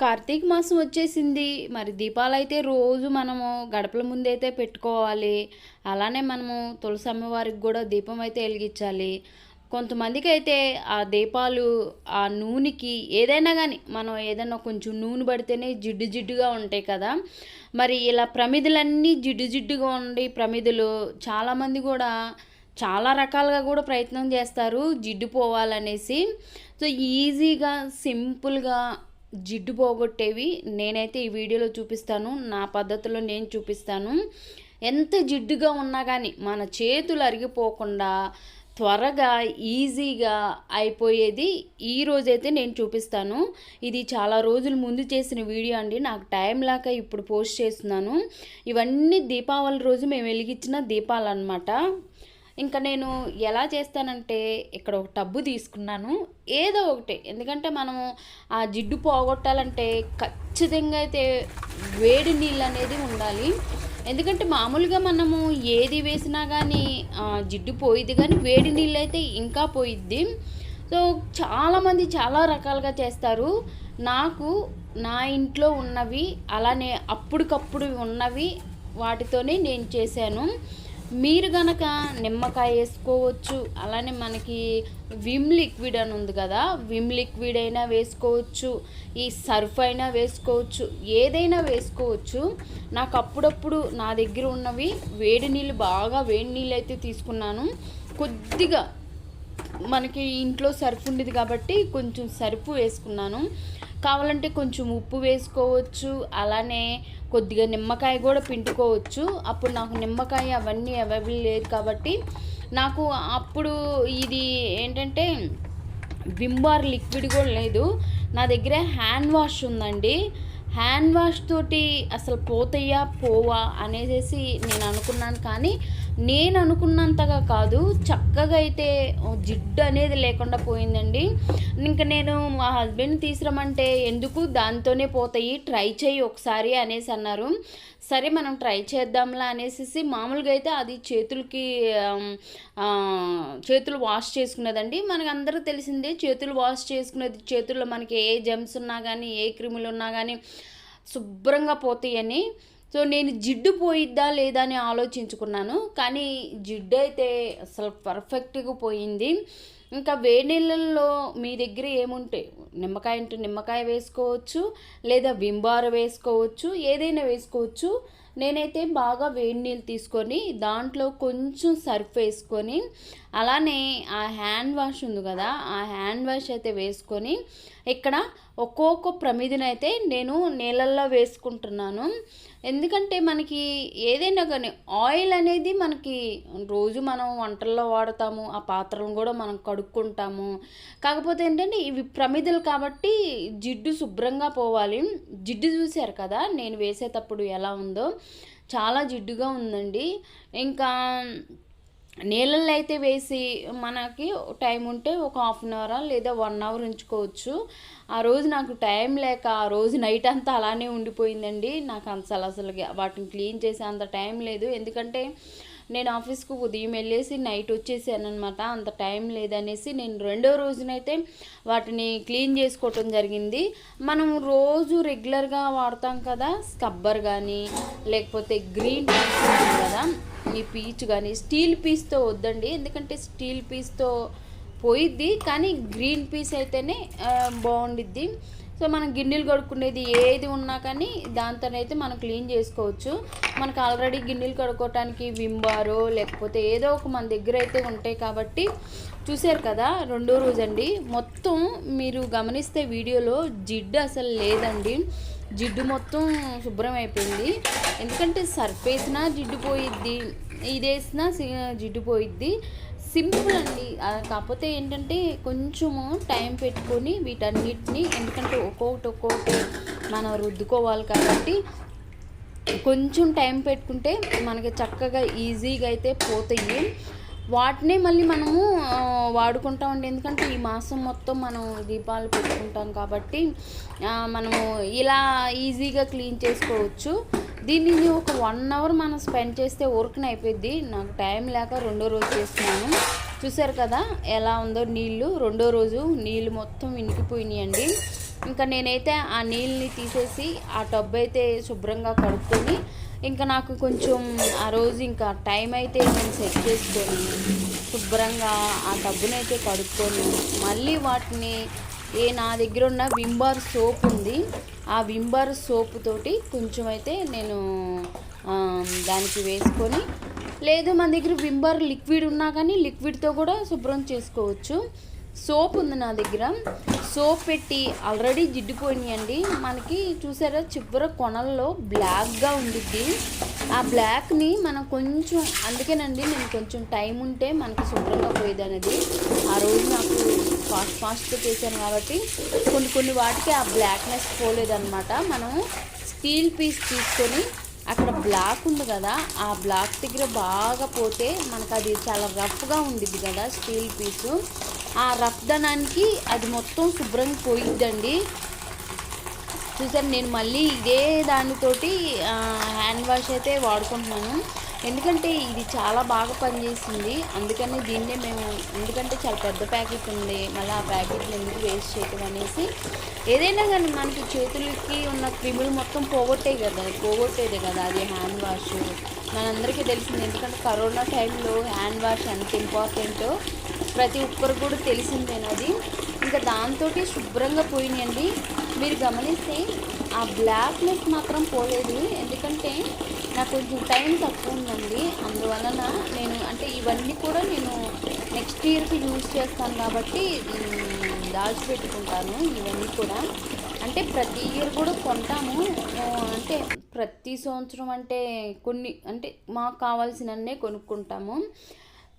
కార్తీక మాసం వచ్చేసింది. మరి దీపాలు అయితే రోజు మనము గడపల ముందైతే పెట్టుకోవాలి. అలానే మనము తులసి అమ్మవారికి కూడా దీపం అయితే వెలిగించాలి. కొంతమందికి అయితే ఆ దీపాలు ఆ నూనెకి ఏదైనా కానీ మనం ఏదైనా కొంచెం నూనె పడితేనే జిడ్డు జిడ్డుగా ఉంటాయి కదా. మరి ఇలా ప్రమిదలన్నీ జిడ్డు జిడ్డుగా ఉండి ప్రమిదలు చాలామంది కూడా చాలా రకాలుగా కూడా ప్రయత్నం చేస్తారు జిడ్డు పోవాలనేసి. సో ఈజీగా సింపుల్గా జిడ్డు పోగొట్టేవి నేనైతే ఈ వీడియోలో చూపిస్తాను. నా పద్ధతిలో నేను చూపిస్తాను. ఎంత జిడ్డుగా ఉన్నా కానీ మన చేతులు అరిగిపోకుండా త్వరగా ఈజీగా అయిపోయేది ఈ రోజైతే నేను చూపిస్తాను. ఇది చాలా రోజుల ముందు చేసిన వీడియో అండి. నాకు టైం లేక ఇప్పుడు పోస్ట్ చేస్తున్నాను. ఇవన్నీ దీపావళి రోజు మేము వెలిగించిన దీపాలు అనమాట ఇంకా నేను ఎలా చేస్తానంటే ఇక్కడ ఒక టబ్బు తీసుకున్నాను. ఏదో ఒకటి. ఎందుకంటే మనము ఆ జిడ్డు పోగొట్టాలంటే ఖచ్చితంగా అయితే వేడి నీళ్ళు అనేది ఉండాలి. ఎందుకంటే మామూలుగా మనము ఏది వేసినా కానీ జిడ్డు పోయిద్ది కానీ వేడి నీళ్ళు అయితే ఇంకా పోయిద్ది. సో చాలామంది చాలా రకాలుగా చేస్తారు. నాకు నా ఇంట్లో ఉన్నవి అలానే అప్పటికప్పుడు ఉన్నవి వాటితోనే నేను చేశాను. మీరు గనక నిమ్మకాయ వేసుకోవచ్చు అలానే మనకి విమ్ లిక్విడ్ అని ఉంది కదా విమ్ లిక్విడ్ అయినా వేసుకోవచ్చు ఈ సర్ఫ్ అయినా వేసుకోవచ్చు ఏదైనా వేసుకోవచ్చు. నాకు అప్పుడప్పుడు నా దగ్గర ఉన్నవి వేడి నీళ్ళు బాగా వేడి నీళ్ళు అయితే తీసుకున్నాను. కొద్దిగా మనకి ఇంట్లో సర్ఫ్ ఉండేది కాబట్టి కొంచెం సర్ఫ్ వేసుకున్నాను. కావాలంటే కొంచెం ఉప్పు వేసుకోవచ్చు అలానే కొద్దిగా నిమ్మకాయ కూడా పిండుకోవచ్చు. అప్పుడు నాకు నిమ్మకాయ అవన్నీ అవైలబుల్ లేదు కాబట్టి నాకు అప్పుడు ఇది ఏంటంటే విమ్బార్ లిక్విడ్ కూడా లేదు. నా దగ్గర హ్యాండ్ వాష్ ఉందండి. హ్యాండ్ వాష్ తోటి అసలు పోతాయా పోవా అనేసి నేను అనుకున్నాను కానీ నేను అనుకున్నంతగా కాదు చక్కగా అయితే జిడ్డు అనేది లేకుండా పోయిందండి. ఇంకా నేను మా హస్బెండ్ తీసుకురమంటే ఎందుకు దాంతోనే పోతాయి ట్రై చేయి ఒకసారి అనేసి అన్నారు. సరే మనం ట్రై చేద్దాంలా అనేసి మామూలుగా అయితే అది చేతులకి చేతులు వాష్ చేసుకునేదండి మనకు అందరూ తెలిసిందే చేతులు వాష్ చేసుకునేది చేతుల్లో మనకి ఏ జెమ్స్ ఉన్నా కానీ ఏ క్రిములు ఉన్నా కానీ శుభ్రంగా పోతాయని. సో నేను జిడ్డు పోయిద్దా లేదా అని ఆలోచించుకున్నాను. కానీ జిడ్డు అయితే అసలు పర్ఫెక్ట్గా పోయింది. ఇంకా వేడి నీళ్ళల్లో మీ దగ్గర ఏముంటాయి నిమ్మకాయ అంటే నిమ్మకాయ వేసుకోవచ్చు లేదా వింబార వేసుకోవచ్చు ఏదైనా వేసుకోవచ్చు. నేనైతే బాగా వేడి నీళ్ళు తీసుకొని దాంట్లో కొంచెం సర్ఫ్ వేసుకొని అలానే ఆ హ్యాండ్ వాష్ ఉంది కదా ఆ హ్యాండ్ వాష్ అయితే వేసుకొని ఇక్కడ ఒక్కొక్క ప్రమిదినైతే నేను నీళ్ళల్లో వేసుకుంటున్నాను. ఎందుకంటే మనకి ఏదైనా కానీ ఆయిల్ అనేది మనకి రోజు మనం వంటల్లో వాడతాము ఆ పాత్రలను కూడా మనం కడుక్కుంటాము. కాకపోతే ఏంటంటే ఇవి ప్రమిదలు కాబట్టి జిడ్డు శుభ్రంగా పోవాలి. జిడ్డు చూశారు కదా నేను వేసేటప్పుడు ఎలా ఉందో. చాలా జిడ్డుగా ఉందండి. ఇంకా నీళ్ళల్లో అయితే వేసి మనకి టైం ఉంటే ఒక హాఫ్ అన్ అవర్ లేదా వన్ అవర్ ఉంచుకోవచ్చు. ఆ రోజు నాకు టైం లేక ఆ రోజు నైట్ అంతా అలానే ఉండిపోయిందండి. నాకు అసలు అసలు వాటిని క్లీన్ చేసే అంత టైం లేదు. ఎందుకంటే నేను ఆఫీస్కు ఉదయం వెళ్ళేసి నైట్ వచ్చేసాను అనమాట అంత టైం లేదనేసి నేను రెండో రోజునైతే వాటిని క్లీన్ చేసుకోవటం జరిగింది. మనం రోజు రెగ్యులర్గా వాడతాం కదా స్కబ్బర్ కానీ లేకపోతే గ్రీన్ కదా ఈ పీచ్ కానీ స్టీల్ పీస్తో వద్దండి. ఎందుకంటే స్టీల్ పీస్తో పోయిద్ది కానీ గ్రీన్ పీస్ అయితేనే బాగుండిద్ది. సో మనం గిన్నెలు కడుక్కునేది ఏది ఉన్నా కానీ దాంతోనైతే మనం క్లీన్ చేసుకోవచ్చు. మనకు ఆల్రెడీ గిన్నెలు కడుక్కోవటానికి వింబారో లేకపోతే ఏదో ఒక మన దగ్గర అయితే ఉంటాయి కాబట్టి చూసారు కదా రెండో రోజండి. మొత్తం మీరు గమనిస్తే వీడియోలో జిడ్డు అసలు లేదండి. జిడ్డు మొత్తం శుభ్రం అయిపోయింది. ఎందుకంటే సర్ఫ్ వేసినా జిడ్డు పోయిద్ది ఇది వేసినా జిడ్డు పోయిద్ది. సింపుల్ అండి. కాకపోతే ఏంటంటే కొంచెము టైం పెట్టుకొని వీటన్నిటిని ఎందుకంటే ఒక్కొక్కటి ఒక్కొక్కటి మనం రుద్దుకోవాలి కాబట్టి కొంచెం టైం పెట్టుకుంటే మనకి చక్కగా ఈజీగా అయితే పోతాయి. వాటినే మళ్ళీ మనము వాడుకుంటామండి ఎందుకంటే ఈ మాసం మొత్తం మనం దీపాలు పెట్టుకుంటాం కాబట్టి మనము ఇలా ఈజీగా క్లీన్ చేసుకోవచ్చు. దీనిని ఒక వన్ అవర్ మనం స్పెండ్ చేస్తే ఊరికనే అయిపోద్ది నాకు టైం లేక రెండో రోజు చేస్తున్నాను. చూసారు కదా ఎలా ఉందో నీళ్ళు. రెండో రోజు నీళ్ళు మొత్తం వినికిపోయినాయండి ఇంకా నేనైతే ఆ నీళ్ళని తీసేసి ఆ టబ్ అయితే శుభ్రంగా కడుక్కొని ఇంకా నాకు కొంచెం ఆ రోజు ఇంకా టైం అయితే నేను సెట్ చేసుకొని శుభ్రంగా ఆ టబ్బునైతే కడుక్కొని మళ్ళీ వాటిని ఏ నా దగ్గర ఉన్న వింబార్ సోప్ ఉంది. ఆ వింబార్ సోప్ తోటి కొంచెం అయితే నేను దానికి వేసుకొని లేదు మన దగ్గర వింబార్ లిక్విడ్ ఉన్నా కానీ లిక్విడ్తో కూడా శుభ్రం చేసుకోవచ్చు. సోప్ ఉంది నా దగ్గర. సోప్ పెట్టి ఆల్రెడీ జిడ్డుపోయినాయండి. మనకి చూసారా చివర కొనల్లో బ్లాక్గా ఉండిద్ది. ఆ బ్లాక్ని మనం కొంచెం అందుకేనండి నేను కొంచెం టైం ఉంటే మనకి శుభ్రంగా పోయేది అనేది ఆ రోజు నాకు ఫాస్ట్ ఫాస్ట్గా చేశాను కాబట్టి కొన్ని కొన్ని వాటికి ఆ బ్లాక్నెస్ పోలేదన్నమాట. మనం స్టీల్ పీస్ తీసుకొని అక్కడ బ్లాక్ ఉంది కదా ఆ బ్లాక్ దగ్గర బాగా పోతే మనకు అది చాలా రఫ్గా ఉండిద్ది కదా స్టీల్ పీసు ఆ రఫ్ దనానికి అది మొత్తం శుభ్రంగా పోయిద్దండి. చూసారు నేను మళ్ళీ ఇదే దానితోటి హ్యాండ్ వాష్ అయితే వాడుకుంటున్నాను. ఎందుకంటే ఇది చాలా బాగా పనిచేసింది. అందుకని దీన్నే మేము ఎందుకంటే చాలా పెద్ద ప్యాకెట్ ఉంది మళ్ళీ ఆ ప్యాకెట్లు ఎందుకు వేస్ట్ చేయటం అనేసి ఏదైనా కానీ మనకి చేతులకి ఉన్న క్రిములు మొత్తం పోగొట్టే కదా పోగొట్టేదే కదా అది హ్యాండ్ వాష్ మనందరికీ తెలిసింది ఎందుకంటే కరోనా టైంలో హ్యాండ్ వాష్ ఎంత ఇంపార్టెంటో ప్రతి ఒక్కరు కూడా తెలిసిందేనది. ఇంకా దాంతో శుభ్రంగా పోయినాయండి. మీరు గమనిస్తే ఆ బ్లాక్నెస్ మాత్రం పోలేదు. ఎందుకంటే నాకు కొంచెం టైం తక్కువ ఉందండి. అందువలన నేను అంటే ఇవన్నీ కూడా నేను నెక్స్ట్ ఇయర్కి యూజ్ చేస్తాను కాబట్టి దాచిపెట్టుకుంటాను ఇవన్నీ కూడా. అంటే ప్రతి ఇయర్ కూడా కొంటాము. అంటే ప్రతి సంవత్సరం అంటే కొన్ని అంటే మాకు కావాల్సినన్నే కొనుక్కుంటాము.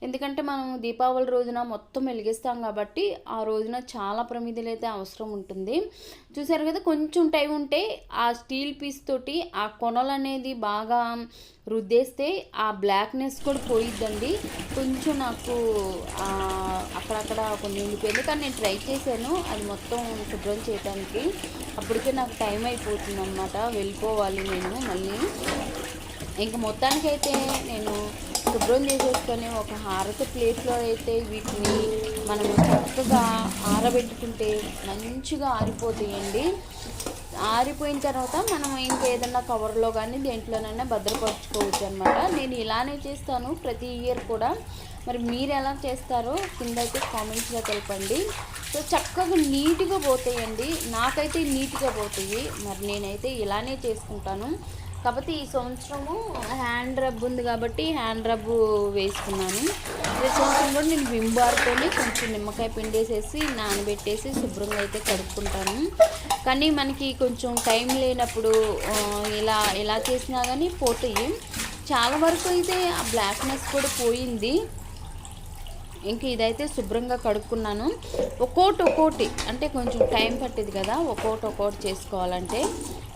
ఎందుకంటే మనం దీపావళి రోజున మొత్తం వెలిగిస్తాం కాబట్టి ఆ రోజున చాలా ప్రమిదలు అయితే అవసరం ఉంటుంది. చూసారు కదా కొంచెం టైం ఉంటే ఆ స్టీల్ పీస్ తోటి ఆ కొనలు అనేది బాగా రుద్దేస్తే ఆ బ్లాక్నెస్ కూడా పోయిద్దండి. కొంచెం నాకు అక్కడక్కడ కొన్ని ఉండిపోయింది కానీ నేను ట్రై చేశాను అది మొత్తం శుభ్రం చేయడానికి అప్పటికే నాకు టైం అయిపోతుంది అనమాట వెళ్ళిపోవాలి నేను మళ్ళీ. ఇంక మొత్తానికైతే నేను శుభ్రం చేసేసుకొని ఒక హారత ప్లేట్లో అయితే వీటిని మనం చక్కగా ఆరబెట్టుకుంటే మంచిగా ఆరిపోతాయండి. ఆరిపోయిన తర్వాత మనం ఇంకేదన్నా కవర్లో కానీ దేంట్లోనైనా భద్రపరచుకోవచ్చు అనమాట నేను ఇలానే చేస్తాను. ప్రతి ఇయర్ కూడా. మరి మీరు ఎలా చేస్తారో కింద అయితే కామెంట్స్లో తెలపండి. సో చక్కగా నీట్గా పోతాయండి. నాకైతే నీట్గా పోతాయి. మరి నేనైతే ఇలానే చేసుకుంటాను. కాకపోతే ఈ సంవత్సరము హ్యాండ్ రబ్ ఉంది కాబట్టి హ్యాండ్ రబ్ వేసుకున్నాను. ఈ సంవత్సరం కూడా నేను విమ్ కొంచెం నిమ్మకాయ పిండేసేసి నానబెట్టేసి శుభ్రంగా అయితే కడుక్కుంటాను. కానీ మనకి కొంచెం టైం లేనప్పుడు ఇలా ఎలా చేసినా కానీ పోతాయి. చాలా వరకు అయితే ఆ బ్లాక్నెస్ కూడా పోయింది. ఇంకా ఇదైతే శుభ్రంగా కడుక్కున్నాను. ఒక్కోటి ఒక్కోటి అంటే కొంచెం టైం పట్టింది కదా ఒక్కోటి ఒక్కోటి చేసుకోవాలంటే.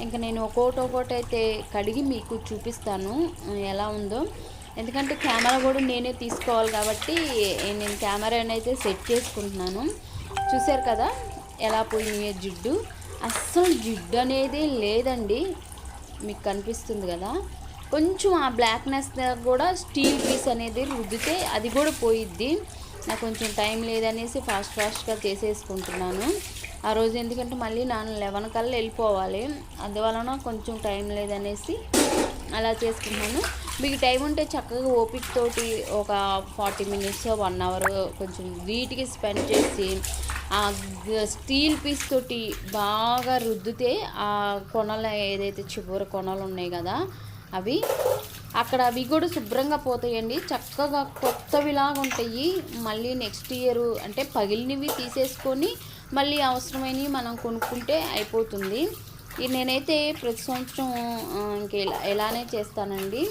ఇంకా నేను ఒక్కోటి ఒక్కోటి అయితే కడిగి మీకు చూపిస్తాను ఎలా ఉందో. ఎందుకంటే కెమెరా కూడా నేనే తీసుకోవాలి కాబట్టి నేను కెమెరాని అయితే సెట్ చేసుకుంటున్నాను. చూశారు కదా ఎలా పోయినాయో జిడ్డు. అస్సలు జిడ్డు అనేది లేదండి. మీకు కనిపిస్తుంది కదా. కొంచెం ఆ బ్లాక్నెస్ కూడా స్టీల్ పీస్ అనేది రుద్దితే అది కూడా పోయిద్ది. నాకు కొంచెం టైం లేదనేసి ఫాస్ట్ ఫాస్ట్గా చేసేసుకుంటున్నాను. ఆ రోజు ఎందుకంటే మళ్ళీ నాన్న లెవెన్ కల్లా వెళ్ళిపోవాలి. అందువలన కొంచెం టైం లేదనేసి అలా చేసుకున్నాను మీకు టైం ఉంటే చక్కగా ఓపిక తోటి ఒక ఫార్టీ మినిట్స్ వన్ అవర్ కొంచెం వీటికి స్పెండ్ చేసి ఆ స్టీల్ పీస్ తోటి బాగా రుద్దితే ఆ కొనలు ఏదైతే చివరి కొనలు ఉన్నాయి కదా అవి అక్కడ అవి కూడా శుభ్రంగా పోతాయండి. చక్కగా కొత్తవిలాగా ఉంటాయి. మళ్ళీ నెక్స్ట్ ఇయర్ అంటే పగిలినవి తీసేసుకొని మళ్ళీ అవసరమైనవి మనం కొనుక్కుంటే అయిపోతుంది. ఇది నేనైతే ప్రతి సంవత్సరం ఆ, ఇలా ఎలానే చేస్తానండి.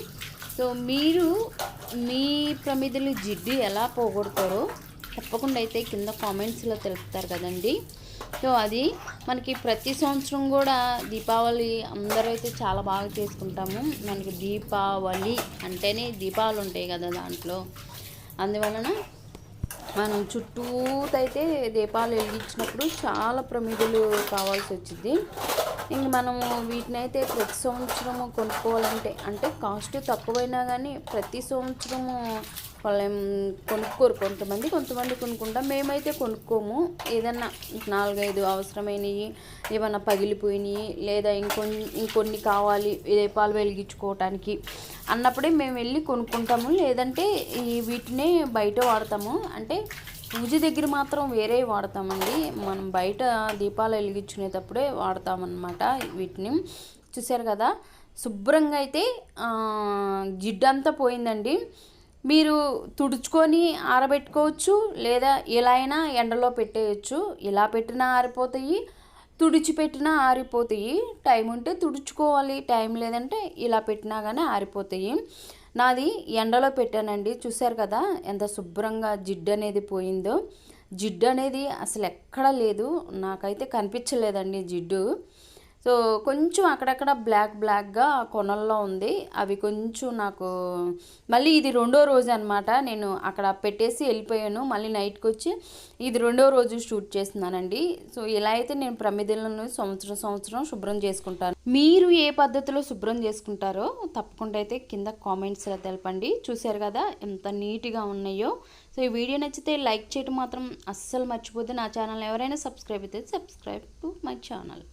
సో మీరు మీ ప్రమిదలు జిడ్డు ఎలా పోగొడతారో తప్పకుండా అయితే కింద కామెంట్స్లో తెలుపుతారు కదండి. సో అది మనకి ప్రతి సంవత్సరం కూడా దీపావళి అందరూ అయితే చాలా బాగా చేసుకుంటాము. మనకి దీపావళి అంటేనే దీపాలు ఉంటాయి కదా దాంట్లో. అందువలన మనం చుట్టూతైతే దీపాలు వెలిగించినప్పుడు చాలా ప్రమిదలు కావాల్సి వచ్చింది ఇంక మనము వీటిని అయితే ప్రతి సంవత్సరము కొనుక్కోవాలంటే అంటే కాస్ట్ తక్కువైనా కానీ ప్రతి సంవత్సరము వాళ్ళేం కొనుక్కోరు. కొంతమంది కొంతమంది కొనుక్కుంటాం. మేమైతే కొనుక్కోము. ఏదన్నా నాలుగైదు అవసరమైనవి ఏమన్నా పగిలిపోయినాయి లేదా ఇంకొన్ని ఇంకొన్ని కావాలి దీపాలు వెలిగించుకోవటానికి అన్నప్పుడే మేము వెళ్ళి కొనుక్కుంటాము. లేదంటే ఈ వీటినే బయట వాడతాము. అంటే పూజ దగ్గర మాత్రం వేరే వాడతామండి. మనం బయట దీపాలు వెలిగించుకునేటప్పుడే వాడతామన్నమాట వీటిని. చూశారు కదా? శుభ్రంగా అయితే జిడ్డంతా పోయిందండి. మీరు తుడుచుకొని ఆరబెట్టుకోవచ్చు లేదా ఇలా అయినా ఎండలో పెట్టేయచ్చు. ఇలా పెట్టినా ఆరిపోతాయి తుడిచిపెట్టినా ఆరిపోతాయి. టైం ఉంటే తుడుచుకోవాలి టైం లేదంటే ఇలా పెట్టినా కానీ ఆరిపోతాయి. నాది ఎండలో పెట్టానండి. చూశారు కదా ఎంత శుభ్రంగా జిడ్డు అనేది పోయిందో. జిడ్డు అనేది అసలు ఎక్కడా లేదు. నాకైతే కనిపించలేదండి జిడ్డు. సో కొంచెం అక్కడక్కడ బ్లాక్ బ్లాక్గా కొనల్లో ఉంది. అవి కొంచెం నాకు మళ్ళీ ఇది రెండో రోజు అనమాట నేను అక్కడ పెట్టేసి వెళ్ళిపోయాను. మళ్ళీ నైట్కి వచ్చి ఇది రెండో రోజు షూట్ చేస్తున్నానండి. సో ఇలా అయితే నేను ప్రమిదలను సంవత్సరం సంవత్సరం శుభ్రం చేసుకుంటాను. మీరు ఏ పద్ధతిలో శుభ్రం చేసుకుంటారో తప్పకుండా అయితే కింద కామెంట్స్లో తెలపండి. చూశారు కదా ఎంత నీట్గా ఉన్నాయో. సో ఈ వీడియో నచ్చితే లైక్ చేయడం మాత్రం అస్సలు మర్చిపోతే నా ఛానల్ ఎవరైనా సబ్స్క్రైబ్ అయితే సబ్స్క్రైబ్ టు మై ఛానల్.